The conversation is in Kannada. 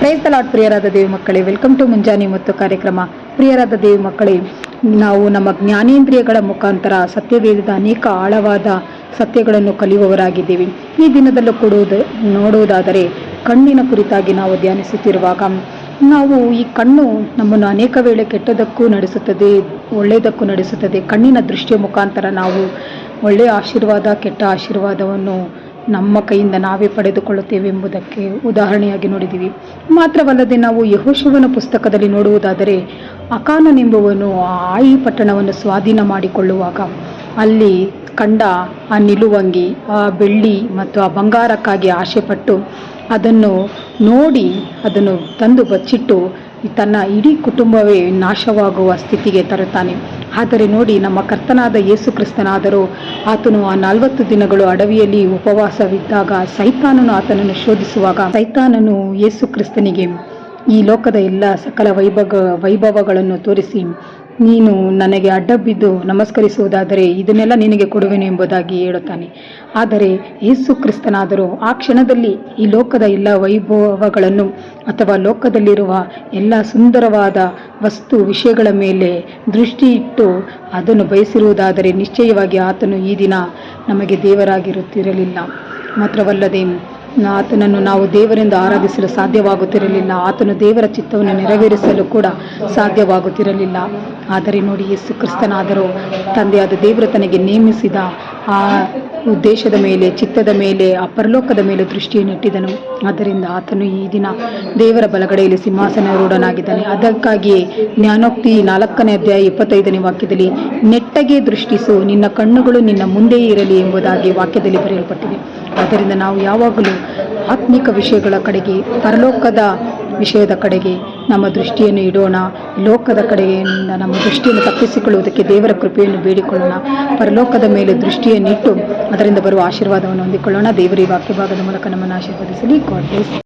ಪ್ರೈಸ್ ಲಾಟ್ ಪ್ರಿಯರಾದ ದೇವಿ ಮಕ್ಕಳೇ ವೆಲ್ಕಮ್ ಟು ಮುಂಜಾನೆ ಮತ್ತು ಕಾರ್ಯಕ್ರಮ. ಪ್ರಿಯರಾದ ದೇವಿ ಮಕ್ಕಳೇ, ನಾವು ನಮ್ಮ ಜ್ಞಾನೇಂದ್ರಿಯಗಳ ಮುಖಾಂತರ ಸತ್ಯವೇದದ ಅನೇಕ ಆಳವಾದ ಸತ್ಯಗಳನ್ನು ಕಲಿಯುವವರಾಗಿದ್ದೇವೆ. ಈ ದಿನದಲ್ಲೂ ಕೊಡುವುದು, ನೋಡುವುದಾದರೆ ಕಣ್ಣಿನ ಕುರಿತಾಗಿ ನಾವು ಧ್ಯಾನಿಸುತ್ತಿರುವಾಗ, ನಾವು ಈ ಕಣ್ಣು ನಮ್ಮನ್ನು ಅನೇಕ ವೇಳೆ ಕೆಟ್ಟದಕ್ಕೂ ನಡೆಸುತ್ತದೆ, ಒಳ್ಳೆಯದಕ್ಕೂ ನಡೆಸುತ್ತದೆ. ಕಣ್ಣಿನ ದೃಷ್ಟಿಯ ಮುಖಾಂತರ ನಾವು ಒಳ್ಳೆಯ ಆಶೀರ್ವಾದ, ಕೆಟ್ಟ ಆಶೀರ್ವಾದವನ್ನು ನಮ್ಮ ಕೈಯಿಂದ ನಾವೇ ಪಡೆದುಕೊಳ್ಳುತ್ತೇವೆ ಎಂಬುದಕ್ಕೆ ಉದಾಹರಣೆಯಾಗಿ ನೋಡಿದ್ದೀವಿ. ಮಾತ್ರವಲ್ಲದೆ ನಾವು ಯಹೋಶವನ ಪುಸ್ತಕದಲ್ಲಿ ನೋಡುವುದಾದರೆ, ಅಕಾನನೆಂಬುವನು ಆಯಿ ಪಟ್ಟಣವನ್ನು ಸ್ವಾಧೀನ ಮಾಡಿಕೊಳ್ಳುವಾಗ ಅಲ್ಲಿ ಕಂಡ ಆ ನಿಲುವಂಗಿ, ಆ ಬೆಳ್ಳಿ ಮತ್ತು ಆ ಬಂಗಾರಕ್ಕಾಗಿ ಆಸೆಪಟ್ಟು ಅದನ್ನು ನೋಡಿ ಅದನ್ನು ತಂದು ಬಚ್ಚಿಟ್ಟು ತನ್ನ ಇಡೀ ಕುಟುಂಬವೇ ನಾಶವಾಗುವ ಸ್ಥಿತಿಗೆ ತರುತ್ತಾನೆ. ಆದರೆ ನೋಡಿ ನಮ್ಮ ಕರ್ತನಾದ ಯೇಸು ಕ್ರಿಸ್ತನಾದರೂ. ಆತನು ಆ ನಲವತ್ತು ದಿನಗಳು ಅಡವಿಯಲ್ಲಿ ಉಪವಾಸವಿದ್ದಾಗ ಸೈತಾನನು ಆತನನ್ನು ಶೋಧಿಸುವಾಗ ಸೈತಾನನು ಯೇಸು ಕ್ರಿಸ್ತನಿಗೆ ಈ ಲೋಕದ ಎಲ್ಲ ಸಕಲ ವೈಭವ ವೈಭವಗಳನ್ನು ತೋರಿಸಿ ನೀನು ನನಗೆ ಅಡ್ಡ ಬಿದ್ದು ನಮಸ್ಕರಿಸುವುದಾದರೆ ಇದನ್ನೆಲ್ಲ ನಿನಗೆ ಕೊಡುವೆನು ಎಂಬುದಾಗಿ ಹೇಳುತ್ತಾನೆ. ಆದರೆ ಯೇಸು ಕ್ರಿಸ್ತನಾದರೂ ಆ ಕ್ಷಣದಲ್ಲಿ ಈ ಲೋಕದ ಎಲ್ಲ ವೈಭವಗಳನ್ನು ಅಥವಾ ಲೋಕದಲ್ಲಿರುವ ಎಲ್ಲ ಸುಂದರವಾದ ವಸ್ತು ವಿಷಯಗಳ ಮೇಲೆ ದೃಷ್ಟಿ ಇಟ್ಟು ಅದನ್ನು ಬಯಸಿರುವುದಾದರೆ ನಿಶ್ಚಯವಾಗಿ ಆತನು ಈ ದಿನ ನಮಗೆ ದೇವರಾಗಿರುತ್ತಿರಲಿಲ್ಲ. ಮಾತ್ರವಲ್ಲದೆ ಆತನನ್ನು ನಾವು ದೇವರಿಂದ ಆರಾಧಿಸಲು ಸಾಧ್ಯವಾಗುತ್ತಿರಲಿಲ್ಲ. ಆತನು ದೇವರ ಚಿತ್ತವನ್ನು ನೆರವೇರಿಸಲು ಕೂಡ ಸಾಧ್ಯವಾಗುತ್ತಿರಲಿಲ್ಲ. ಆದರೆ ನೋಡಿ, ಯೇಸು ಕ್ರಿಸ್ತನಾದರೂ, ತಂದೆಯಾದ ದೇವರು ತನಗೆ ನೇಮಿಸಿದ ಆ ಉದ್ದೇಶದ ಮೇಲೆ, ಚಿತ್ತದ ಮೇಲೆ, ಆ ಪರಲೋಕದ ಮೇಲೆ ದೃಷ್ಟಿಯನ್ನು ಇಟ್ಟಿದನು. ಆದ್ದರಿಂದ ಆತನು ಈ ದಿನ ದೇವರ ಬಲಗಡೆಯಲ್ಲಿ ಸಿಂಹಾಸನಾರೂಢನಾಗಿದ್ದಾನೆ ಅದಕ್ಕಾಗಿಯೇ ಜ್ಞಾನೋಕ್ತಿ ನಾಲ್ಕನೇ ಅಧ್ಯಾಯ ಇಪ್ಪತ್ತೈದನೇ ವಾಕ್ಯದಲ್ಲಿ, ನೆಟ್ಟಗೆ ದೃಷ್ಟಿಸು, ನಿನ್ನ ಕಣ್ಣುಗಳು ನಿನ್ನ ಮುಂದೆಯೇ ಇರಲಿ ಎಂಬುದಾಗಿ ವಾಕ್ಯದಲ್ಲಿ ಬರೆಯಲ್ಪಟ್ಟಿದೆ. ಆದ್ದರಿಂದ ನಾವು ಯಾವಾಗಲೂ ಆತ್ಮಿಕ ವಿಷಯಗಳ ಕಡೆಗೆ, ಪರಲೋಕದ ವಿಷಯದ ಕಡೆಗೆ ನಮ್ಮ ದೃಷ್ಟಿಯನ್ನು ಇಡೋಣ. ಲೋಕದ ಕಡೆಯಿಂದ ನಮ್ಮ ದೃಷ್ಟಿಯನ್ನು ತಪ್ಪಿಸಿಕೊಳ್ಳುವುದಕ್ಕೆ ದೇವರ ಕೃಪೆಯನ್ನು ಬೇಡಿಕೊಳ್ಳೋಣ. ಪರಲೋಕದ ಮೇಲೆ ದೃಷ್ಟಿಯನ್ನಿಟ್ಟು ಅದರಿಂದ ಬರುವ ಆಶೀರ್ವಾದವನ್ನು ಹೊಂದಿಕೊಳ್ಳೋಣ. ದೇವರ ಈ ವಾಕ್ಯ ಭಾಗದ ಮೂಲಕ ನಮ್ಮನ್ನು ಆಶೀರ್ವದಿಸಲಿ. ಗಾಡ್